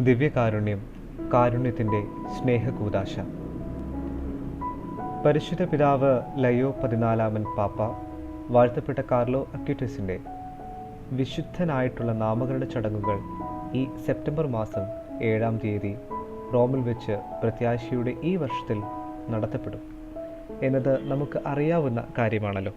ദിവ്യകാരുണ്യം കാരുണ്യത്തിന്റെ സ്നേഹകൂദാശ. പരിശുദ്ധ പിതാവ് ലയോ പതിനാലാമൻ പാപ്പ വാഴ്ത്തപ്പെട്ട കാർലോ അക്യൂറ്റസിന്റെ വിശുദ്ധനായിട്ടുള്ള നാമകരണ ചടങ്ങുകൾ ഈ സെപ്റ്റംബർ മാസം ഏഴാം തീയതി റോമിൽ വെച്ച് പ്രത്യാശയുടെ ഈ വർഷത്തിൽ നടത്തപ്പെടും. എന്നത് നമുക്ക് അറിയാവുന്ന കാര്യമാണല്ലോ.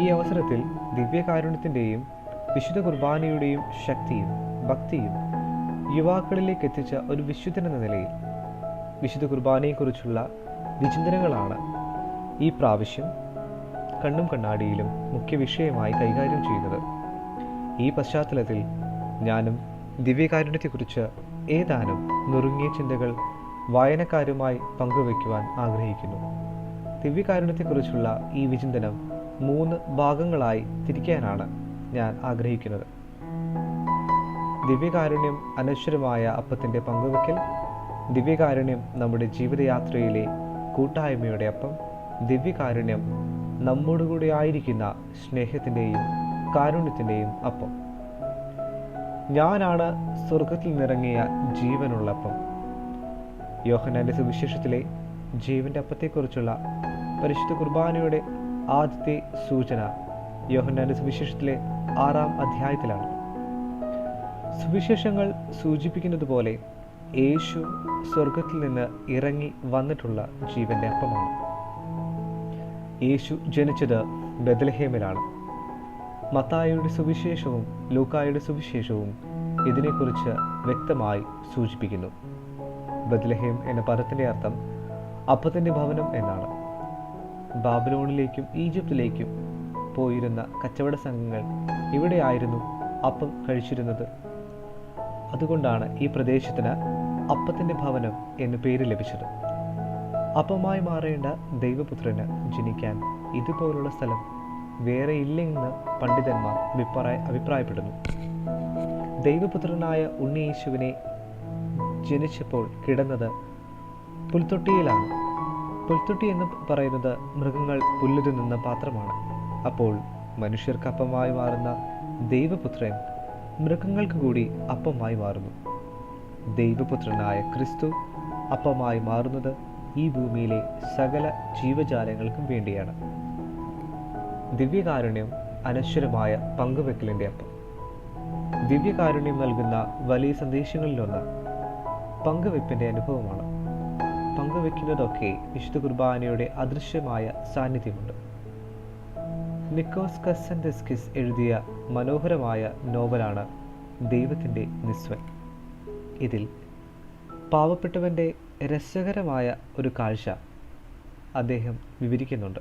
ഈ അവസരത്തിൽ ദിവ്യകാരുണ്യത്തിന്റെയും വിശുദ്ധ കുർബാനയുടെയും ശക്തിയും ഭക്തിയും യുവാക്കളിലേക്ക് എത്തിച്ച ഒരു വിശുദ്ധൻ എന്ന നിലയിൽ വിശുദ്ധ കുർബാനയെക്കുറിച്ചുള്ള വിചിന്തനങ്ങളാണ് ഈ പ്രാവശ്യം കണ്ണും കണ്ണാടിയിലും മുഖ്യ വിഷയമായി കൈകാര്യം ചെയ്യുന്നത്. ഈ പശ്ചാത്തലത്തിൽ ഞാനും ദിവ്യകാരുണ്യത്തെക്കുറിച്ച് ഏതാനും നുറുങ്ങിയ ചിന്തകൾ വായനക്കാരുമായി പങ്കുവയ്ക്കുവാൻ ആഗ്രഹിക്കുന്നു. ദിവ്യകാരുണ്യത്തെക്കുറിച്ചുള്ള ഈ വിചിന്തനം മൂന്ന് ഭാഗങ്ങളായി തിരിക്കാനാണ് ഞാൻ ആഗ്രഹിക്കുന്നത്. ദിവ്യകാരുണ്യം അനശ്വരമായ അപ്പത്തിന്റെ പങ്കുവയ്ക്കൽ ദിവ്യകാരുണ്യം നമ്മുടെ ജീവിതയാത്രയിലെ കൂട്ടായ്മയുടെ അപ്പം ദിവ്യകാരുണ്യം നമ്മോടുകൂടി ആയിരിക്കുന്ന സ്നേഹത്തിന്റെയും കാരുണ്യത്തിന്റെയും അപ്പം. ഞാനാണ് സ്വർഗത്തിൽ നിറങ്ങിയ ജീവനുള്ള അപ്പം. യോഹനാന്റെ സുവിശേഷത്തിലെ ജീവന്റെ അപ്പത്തെക്കുറിച്ചുള്ള പരിശുദ്ധ കുർബാനയുടെ ആദ്യത്തെ സൂചന യോഹന്നാന്റെ സുവിശേഷത്തിലെ ആറാം അധ്യായത്തിലാണ്. സുവിശേഷങ്ങൾ സൂചിപ്പിക്കുന്നത് പോലെ യേശു സ്വർഗത്തിൽ നിന്ന് ഇറങ്ങി വന്നിട്ടുള്ള ജീവന്റെ അപ്പമാണ്. യേശു ജനിച്ചത് ബദലഹേമിലാണ് മത്തായിയുടെ സുവിശേഷവും ലൂക്കായുടെ സുവിശേഷവും ഇതിനെക്കുറിച്ച് വ്യക്തമായി സൂചിപ്പിക്കുന്നു. ബദലഹേം എന്ന പദത്തിന്റെ അർത്ഥം അപ്പത്തിന്റെ ഭവനം എന്നാണ്. ബാബിലോണിലേക്കും ഈജിപ്തിലേക്കും പോയിരുന്ന കച്ചവട സംഘങ്ങൾ ഇവിടെയായിരുന്നു അപ്പം കഴിച്ചിരുന്നത്. അതുകൊണ്ടാണ് ഈ പ്രദേശത്തിന് അപ്പത്തിന്റെ ഭവനം എന്ന് പേര് ലഭിച്ചത്. അപ്പമായി മാറേണ്ട ദൈവപുത്രന് ജനിക്കാൻ ഇതുപോലുള്ള സ്ഥലം വേറെ ഇല്ലെന്ന് പണ്ഡിതന്മാർ അഭിപ്രായ അഭിപ്രായപ്പെടുന്നു. ദൈവപുത്രനായ ഉണ്ണിയേശുവിനെ ജനിച്ചപ്പോൾ കിടന്നത് പുൽത്തൊട്ടിയിലാണ്. പുൽത്തൊട്ടി എന്ന് പറയുന്നത് മൃഗങ്ങൾ പുല്ല് നിന്ന് പാത്രമാണ്. അപ്പോൾ മനുഷ്യർക്കപ്പമായി മാറുന്ന ദൈവപുത്രൻ മൃഗങ്ങൾക്ക് കൂടി അപ്പമായി മാറുന്നു. ദൈവപുത്രനായ ക്രിസ്തു അപ്പമായി മാറുന്നത് ഈ ഭൂമിയിലെ സകല ജീവജാലങ്ങൾക്കും വേണ്ടിയാണ്. ദിവ്യകാരുണ്യം അനശ്വരമായ പങ്കുവെക്കലിന്റെ അപ്പം. ദിവ്യകാരുണ്യം നൽകുന്ന വലിയ സന്ദേശങ്ങളിലൊന്ന് പങ്കുവെപ്പിന്റെ അനുഭവമാണ്. പങ്കുവെക്കുന്നതൊക്കെ വിശുദ്ധ കുർബാനയുടെ അദൃശ്യമായ സാന്നിധ്യമുണ്ട്. നിക്കോസ് കസൻഡെസ്കിസ് എഴുതിയ മനോഹരമായ നോവലാണ് ദൈവത്തിന്റെ നിസ്വൻ ഇതിൽ പാവപ്പെട്ടവന്റെ രസകരമായ ഒരു കാഴ്ച അദ്ദേഹം വിവരിക്കുന്നുണ്ട്.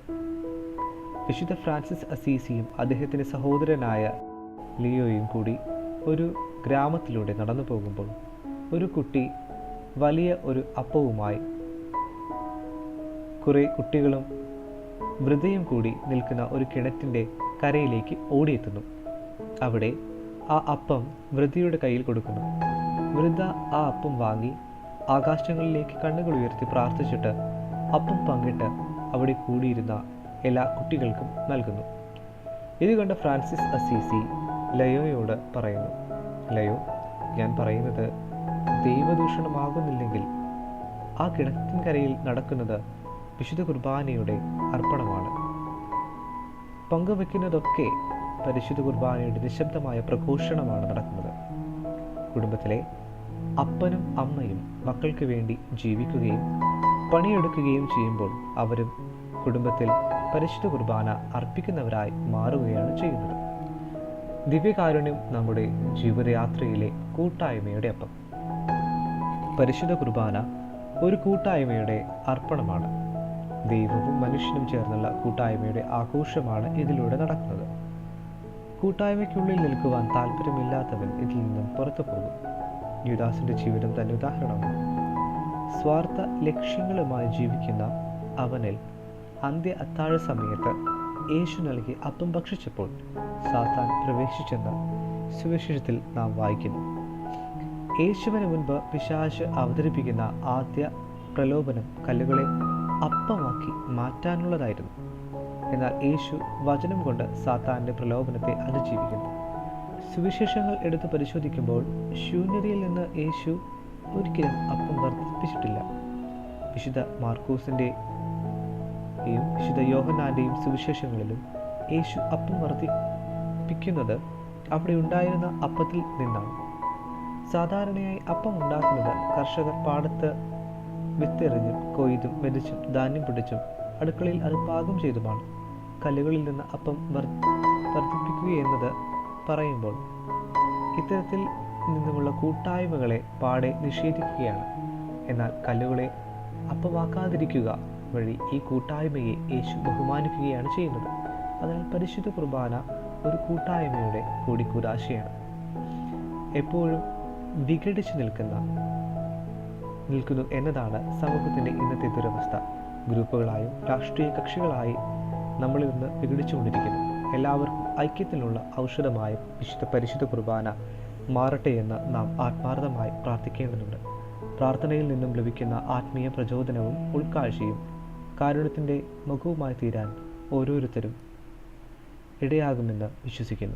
വിശുദ്ധ ഫ്രാൻസിസ് അസീസിയും അദ്ദേഹത്തിന്റെ സഹോദരനായ ലിയോയും കൂടി ഒരു ഗ്രാമത്തിലൂടെ നടന്നു പോകുമ്പോൾ ഒരു കുട്ടി വലിയ ഒരു അപ്പവുമായി കുറേ കുട്ടികളും വൃതയും കൂടി നിൽക്കുന്ന ഒരു കിണറ്റിന്റെ കരയിലേക്ക് ഓടിയെത്തുന്നു. അവിടെ ആ അപ്പം വൃതിയുടെ കയ്യിൽ കൊടുക്കുന്നു. വൃദ്ധ ആ അപ്പം വാങ്ങി ആകാശങ്ങളിലേക്ക് കണ്ണുകൾ ഉയർത്തി പ്രാർത്ഥിച്ചിട്ട് അപ്പം പങ്കിട്ട് അവിടെ കൂടിയിരുന്ന എല്ലാ കുട്ടികൾക്കും നൽകുന്നു. ഇത് കണ്ട ഫ്രാൻസിസ് അസീസി ലയോയോട് പറയുന്നു ലയോ ഞാൻ പറയുന്നത് ദൈവദൂഷണമാകുന്നില്ലെങ്കിൽ ആ കിണറ്റിൻകരയിൽ നടക്കുന്നത് വിശുദ്ധ കുർബാനയുടെ അർപ്പണമാണ്. പങ്കുവെക്കുന്നതൊക്കെ പരിശുദ്ധ കുർബാനയുടെ നിശബ്ദമായ പ്രഘോഷണമാണ് നടക്കുന്നത്. കുടുംബത്തിലെ അപ്പനും അമ്മയും മക്കൾക്ക് വേണ്ടി ജീവിക്കുകയും പണിയെടുക്കുകയും ചെയ്യുമ്പോൾ അവരും കുടുംബത്തിൽ പരിശുദ്ധ കുർബാന അർപ്പിക്കുന്നവരായി മാറുകയാണ് ചെയ്യുന്നത്. ദിവ്യകാരുണ്യം നമ്മുടെ ജീവിതയാത്രയിലെ കൂട്ടായ്മയുടെ അപ്പം. പരിശുദ്ധ കുർബാന ഒരു കൂട്ടായ്മയുടെ അർപ്പണമാണ്. ദൈവവും മനുഷ്യനും ചേർന്നുള്ള കൂട്ടായ്മയുടെ ആഘോഷമാണ് ഇതിലൂടെ നടക്കുന്നത്. കൂട്ടായ്മയ്ക്കുള്ളിൽ നിൽക്കുവാൻ താല്പര്യമില്ലാത്തവൻ ഇതിൽ നിന്നും പുറത്തു പോകും. യുദാസിന്റെ ജീവിതം തന്നെ ഉദാഹരണമാണ്. സ്വാർത്ഥ ലക്ഷ്യങ്ങളുമായി ജീവിക്കുന്ന അവനിൽ അന്ത്യ അത്താഴ സമയത്ത് യേശു നൽകി അപ്പം ഭക്ഷിച്ചപ്പോൾ സാത്താൻ പ്രവേശിച്ചെന്ന് സുവിശേഷത്തിൽ നാം വായിക്കുന്നു. യേശുവിന് മുൻപ് പിശാശ് അവതരിപ്പിക്കുന്ന ആദ്യ പ്രലോഭനം കല്ലുകളെ അപ്പമാക്കി മാറ്റാനുള്ളതായിരുന്നു. എന്നാൽ യേശു വചനം കൊണ്ട് സാത്താന്റെ പ്രലോഭനത്തെ അതിജീവിക്കുന്നു. സുവിശേഷങ്ങൾ എടുത്ത് പരിശോധിക്കുമ്പോൾ ശൂന്യതയിൽ നിന്ന് യേശു ഒരിക്കലും അപ്പം വർദ്ധിപ്പിച്ചിട്ടില്ല. വിശുദ്ധ മാർക്കോസിന്റെയും വിശുദ്ധ യോഹനാന്റെയും സുവിശേഷങ്ങളിലും യേശു അപ്പം വർദ്ധിപ്പിക്കുന്നത് അവിടെ ഉണ്ടായിരുന്ന അപ്പത്തിൽ നിന്നാണ്. സാധാരണയായി അപ്പം ഉണ്ടാക്കുന്നത് കർഷകർ പാടത്ത് വിത്തെറിഞ്ഞും കൊയ്തും മെതിച്ചും ധാന്യം പിടിച്ചും അടുക്കളയിൽ അത് പാകം ചെയ്തുമാണ്. കല്ലുകളിൽ നിന്ന് അപ്പം വർ വർദ്ധിപ്പിക്കുകയെന്നത് പറയുമ്പോൾ ഇത്തരത്തിൽ നിന്നുമുള്ള കൂട്ടായ്മകളെ പാടെ നിഷേധിക്കുകയാണ്. എന്നാൽ കല്ലുകളെ അപ്പമാക്കാതിരിക്കുക വഴി ഈ കൂട്ടായ്മയെ യേശു ബഹുമാനിക്കുകയാണ് ചെയ്യുന്നത്. അതിനാൽ പരിശുദ്ധ കുർബാന ഒരു കൂട്ടായ്മയുടെ കൂടിക്കൂടാശയാണ്. എപ്പോഴും വിഘടിച്ചു നിൽക്കുന്ന നിൽക്കുന്നു എന്നതാണ് സമൂഹത്തിന്റെ ഇന്നത്തെ ദുരവസ്ഥ. ഗ്രൂപ്പുകളായും രാഷ്ട്രീയ കക്ഷികളായി നമ്മളിൽ നിന്ന് വിഘടിച്ചുകൊണ്ടിരിക്കുന്നു. എല്ലാവർക്കും ഐക്യത്തിനുള്ള ഔഷധമായ വിശുദ്ധ പരിശുദ്ധ കുർബാന മാറട്ടെ എന്ന് നാം ആത്മാർത്ഥമായി പ്രാർത്ഥിക്കേണ്ടതുണ്ട്. പ്രാർത്ഥനയിൽ നിന്നും ലഭിക്കുന്ന ആത്മീയ പ്രചോദനവും ഉൾക്കാഴ്ചയും കാരുണ്യത്തിന്റെ മുഖവുമായി തീരാൻ ഓരോരുത്തരും ഇടയാകുമെന്ന് വിശ്വസിക്കുന്നു.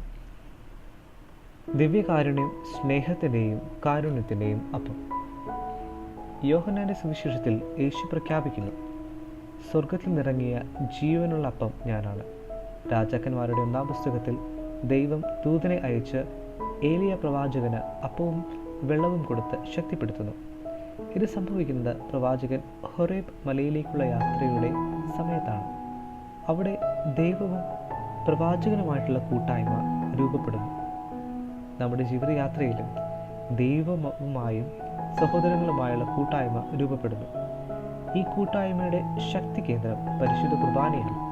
ദിവ്യകാരുണ്യം സ്നേഹത്തിന്റെയും കാരുണ്യത്തിന്റെയും അപ്പം. യോഹന്നാന്റെ സുവിശേഷത്തിൽ യേശു പ്രഖ്യാപിക്കുന്നു സ്വർഗത്തിൽ നിറങ്ങിയ ജീവനുള്ള അപ്പം ഞാനാണ്. രാജാക്കന്മാരുടെ ഒന്നാം പുസ്തകത്തിൽ ദൈവം ദൂതനെ അയച്ച് ഏലിയ പ്രവാചകന് അപ്പവും വെള്ളവും കൊടുത്ത് ശക്തിപ്പെടുത്തുന്നു. ഇത് സംഭവിക്കുന്നത് പ്രവാചകൻ ഹൊറേബ് മലയിലേക്കുള്ള യാത്രയുടെ സമയത്താണ്. അവിടെ ദൈവവും പ്രവാചകനുമായിട്ടുള്ള കൂട്ടായ്മ രൂപപ്പെടുന്നു. നമ്മുടെ ജീവിതയാത്രയിലും ദൈവവുമായും സഹോദരങ്ങളുമായുള്ള കൂട്ടായ്മ രൂപപ്പെടുന്നു. ഈ കൂട്ടായ്മയുടെ ശക്തി കേന്ദ്രം പരിശുദ്ധ കുർബാനയാണ്.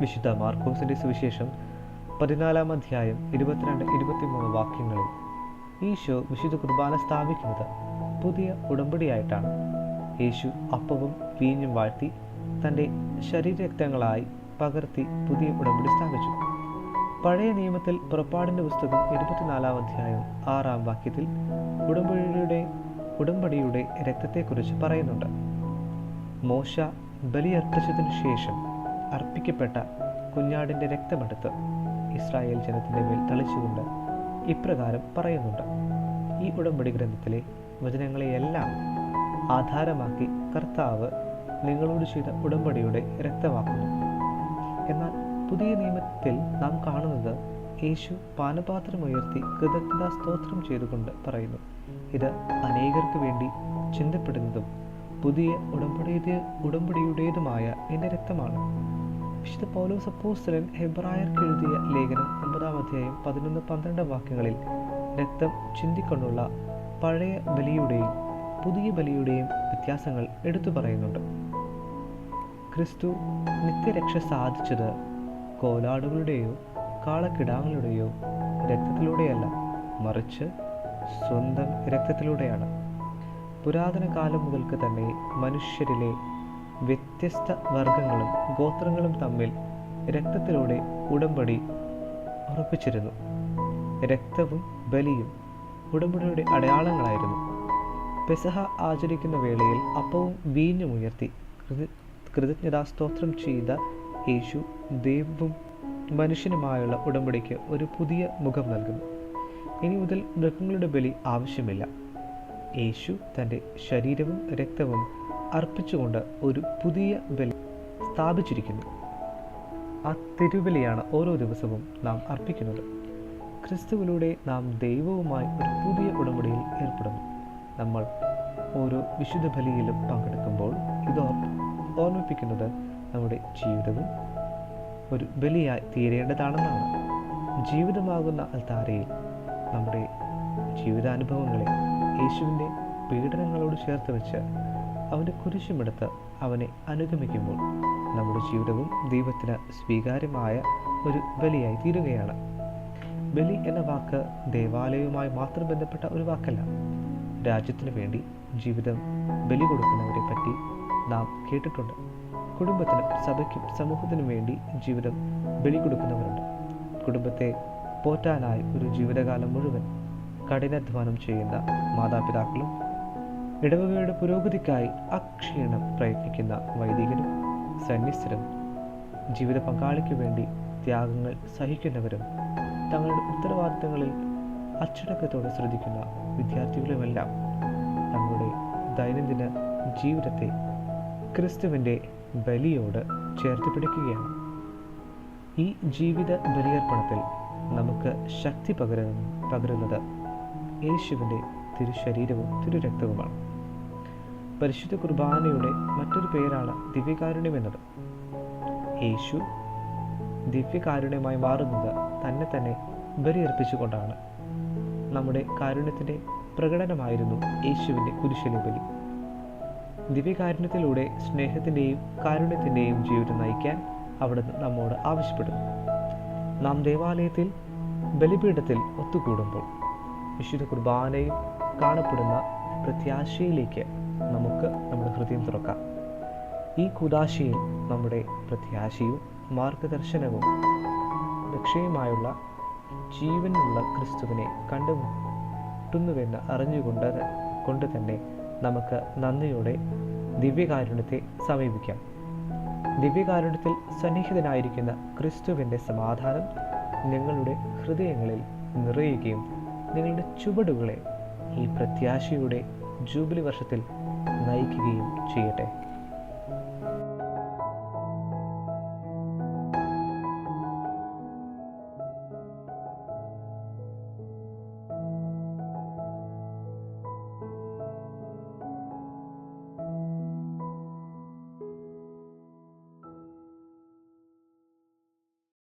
വിശുദ്ധ മാർക്കോസിന്റെ സുവിശേഷം പതിനാലാം അധ്യായം ഇരുപത്തിരണ്ട് ഇരുപത്തിമൂന്ന് വാക്യങ്ങളിൽ ഈശോ വിശുദ്ധ കുർബാന സ്ഥാപിക്കുന്നത് പുതിയ ഉടമ്പടിയായിട്ടാണ്. യേശു അപ്പവും വീഞ്ഞും വാഴ്ത്തി തന്റെ ശരീരരക്തങ്ങളായി പകർത്തി പുതിയ ഉടമ്പടി സ്ഥാപിച്ചു. പഴയ നിയമത്തിൽ പുറപ്പാടിന്റെ പുസ്തകം ഇരുപത്തിനാലാം അധ്യായം ആറാം വാക്യത്തിൽ ഉടമ്പടിയുടെ ഉടമ്പടിയുടെ രക്തത്തെക്കുറിച്ച് പറയുന്നുണ്ട്. മോശ ബലിയർപ്പിച്ചതിനു ശേഷം അർപ്പിക്കപ്പെട്ട കുഞ്ഞാടിന്റെ രക്തമെടുത്ത് ഇസ്രായേൽ ജനത്തിന്റെ മേൽ തളിച്ചുകൊണ്ട് ഇപ്രകാരം പറയുന്നുണ്ട്. ഈ ഉടമ്പടി ഗ്രന്ഥത്തിലെ വചനങ്ങളെയെല്ലാം ആധാരമാക്കി കർത്താവ് നിങ്ങളോട് ചെയ്ത ഉടമ്പടിയുടെ രക്തമാക്കുന്നു. എന്നാൽ പുതിയ നിയമത്തിൽ നാം കാണുന്നത് യേശു പാനപാത്രം ഉയർത്തി കൃതജ്ഞതാ സ്തോത്രം ചെയ്തുകൊണ്ട് പറയുന്നു. ഇത് അനേകർക്ക് വേണ്ടി ചിന്തപ്പെടുന്നതും പുതിയ ഉടമ്പടിയുടെ ഉടമ്പടിയുടേതുമായ എന്റെ രക്തമാണ്. വിശുദ്ധ പൗലോസ് അപ്പോസ്തലൻ ഹെബ്രായർക്ക് എഴുതിയ ലേഖനം ഒമ്പതാം അധ്യായം പതിനൊന്ന് പന്ത്രണ്ട് വാക്യങ്ങളിൽ രക്തം ചിന്തിക്കൊണ്ടുള്ള പഴയ ബലിയുടെയും പുതിയ ബലിയുടെയും വ്യത്യാസങ്ങൾ എടുത്തു പറയുന്നുണ്ട്. ക്രിസ്തു നിത്യരക്ഷ സാധിച്ചത് കോലാടുകളുടെയോ കാളക്കിടാങ്ങളുടെയോ രക്തത്തിലൂടെയല്ല മറിച്ച് സ്വന്തം രക്തത്തിലൂടെയാണ്. പുരാതന കാലം മുതൽക്ക് തന്നെ മനുഷ്യരിലെ വ്യത്യസ്ത വർഗങ്ങളും ഗോത്രങ്ങളും തമ്മിൽ രക്തത്തിലൂടെ ഉടമ്പടി ഉറപ്പിച്ചിരുന്നു. രക്തവും ബലിയും ഉടമ്പടിയുടെ അടയാളങ്ങളായിരുന്നു. പെസഹ ആചരിക്കുന്ന വേളയിൽ അപ്പവും വീഞ്ഞുമുയർത്തി കൃതി കൃത കൃതജ്ഞതാസ്തോത്രം ചെയ്ത യേശു ദൈവവും മനുഷ്യനുമായുള്ള ഉടമ്പടിക്ക് ഒരു പുതിയ മുഖം നൽകുന്നു. ഇനി മുതൽ മൃഗങ്ങളുടെ ബലി ആവശ്യമില്ല. യേശു തന്റെ ശരീരവും രക്തവും അർപ്പിച്ചുകൊണ്ട് ഒരു പുതിയ ബലി സ്ഥാപിച്ചിരിക്കുന്നു. ആ തിരുബലിയാണ് ഓരോ ദിവസവും നാം അർപ്പിക്കുന്നത്. ക്രിസ്തുവിലൂടെ നാം ദൈവവുമായി ഒരു പുതിയ ഉടമ്പടിയിൽ ഏർപ്പെടുന്നു. നമ്മൾ ഓരോ വിശുദ്ധ ബലിയിലും പങ്കെടുക്കുമ്പോൾ ഇത് ഓർമ്മിപ്പിക്കുന്നത് നമ്മുടെ ജീവിതവും ഒരു ബലിയായി തീരേണ്ടതാണെന്നാണ്. ജീവിതമാകുന്ന അൽത്താരയിൽ നമ്മുടെ ജീവിതാനുഭവങ്ങളെ യേശുവിന്റെ പീഡനങ്ങളോട് ചേർത്ത് വെച്ച് അവന്റെ കുരിശുമെടുത്ത് അവനെ അനുഗമിക്കുമ്പോൾ നമ്മുടെ ജീവിതവും ദൈവത്തിന് സ്വീകാര്യമായ ഒരു ബലിയായി തീരുകയാണ്. ബലി എന്ന വാക്ക് ദേവാലയവുമായി മാത്രം ബന്ധപ്പെട്ട ഒരു വാക്കല്ല. രാജ്യത്തിനു വേണ്ടി ജീവിതം ബലി കൊടുക്കുന്നവരെ പറ്റി നാം കേട്ടിട്ടുണ്ട്. കുടുംബത്തിനും സഭയ്ക്കും സമൂഹത്തിനും വേണ്ടി ജീവിതം ബലി കൊടുക്കുന്നവരുണ്ട് കുടുംബത്തെ പോറ്റാനായി ഒരു ജീവിതകാലം മുഴുവൻ കഠിനാധ്വാനം ചെയ്യുന്ന മാതാപിതാക്കളും ഇടവകയുടെ പുരോഗതിക്കായി അക്ഷീണം പ്രയത്നിക്കുന്ന വൈദികരും സന്യസ്തരും ജീവിത പങ്കാളിക്ക് വേണ്ടി ത്യാഗങ്ങൾ സഹിക്കുന്നവരും തങ്ങളുടെ ഉത്തരവാദിത്തങ്ങളിൽ അച്ചടക്കത്തോടെ ശ്രദ്ധിക്കുന്ന വിദ്യാർത്ഥികളുമെല്ലാം തങ്ങളുടെ ദൈനംദിന ജീവിതത്തെ ക്രിസ്തുവിന്റെ ബലിയോട് ചേർത്ത് പിടിക്കുകയാണ്. ഈ ജീവിത ബലിയർപ്പണത്തിൽ നമുക്ക് ശക്തി പകരുന്ന പകരുന്നത് യേശുവിന്റെ തിരുശരീരവും തിരുരക്തവുമാണ്. പരിശുദ്ധ കുർബാനയുടെ മറ്റൊരു പേരാണ് ദിവ്യകാരുണ്യം എന്നത്. യേശു ദിവ്യകാരുണ്യമായി മാറുന്നത് തന്നെ തന്നെ ബലിയർപ്പിച്ചുകൊണ്ടാണ്. നമ്മുടെ കാരുണ്യത്തിന്റെ പ്രകടനമായിരുന്നു യേശുവിന്റെ കുരിശിലെ ബലി. ദിവ്യകാരുണ്യത്തിലൂടെ സ്നേഹത്തിന്റെയും കാരുണ്യത്തിന്റെയും ജീവിതം നയിക്കാൻ അവിടുന്ന് നമ്മോട് ആവശ്യപ്പെടുന്നു. നാം ദേവാലയത്തിൽ ബലിപീഠത്തിൽ ഒത്തുകൂടുമ്പോൾ വിശുദ്ധ കുർബാനയിൽ കാണപ്പെടുന്ന പ്രത്യാശയിലേക്ക് നമുക്ക് നമ്മുടെ ഹൃദയം തുറക്കാം. ഈ കുദാശയിൽ നമ്മുടെ പ്രത്യാശയും മാർഗദർശനവും രക്ഷയുമായുള്ള ജീവനുള്ള ക്രിസ്തുവിനെ കണ്ടുമുട്ടുന്നുവെന്ന് അറിഞ്ഞുകൊണ്ട് കൊണ്ട് തന്നെ നമുക്ക് നന്ദിയോടെ ദിവ്യകാരുണ്യത്തെ സമീപിക്കാം. ദിവ്യകാരുണ്യത്തിൽ സന്നിഹിതനായിരിക്കുന്ന ക്രിസ്തുവിന്റെ സമാധാനം നിങ്ങളുടെ ഹൃദയങ്ങളിൽ നിറയുകയും നിങ്ങളുടെ ചുവടുകളെ ഈ പ്രത്യാശയുടെ ജൂബിലി വർഷത്തിൽ നയിക്കുകയും ചെയ്യട്ടെ.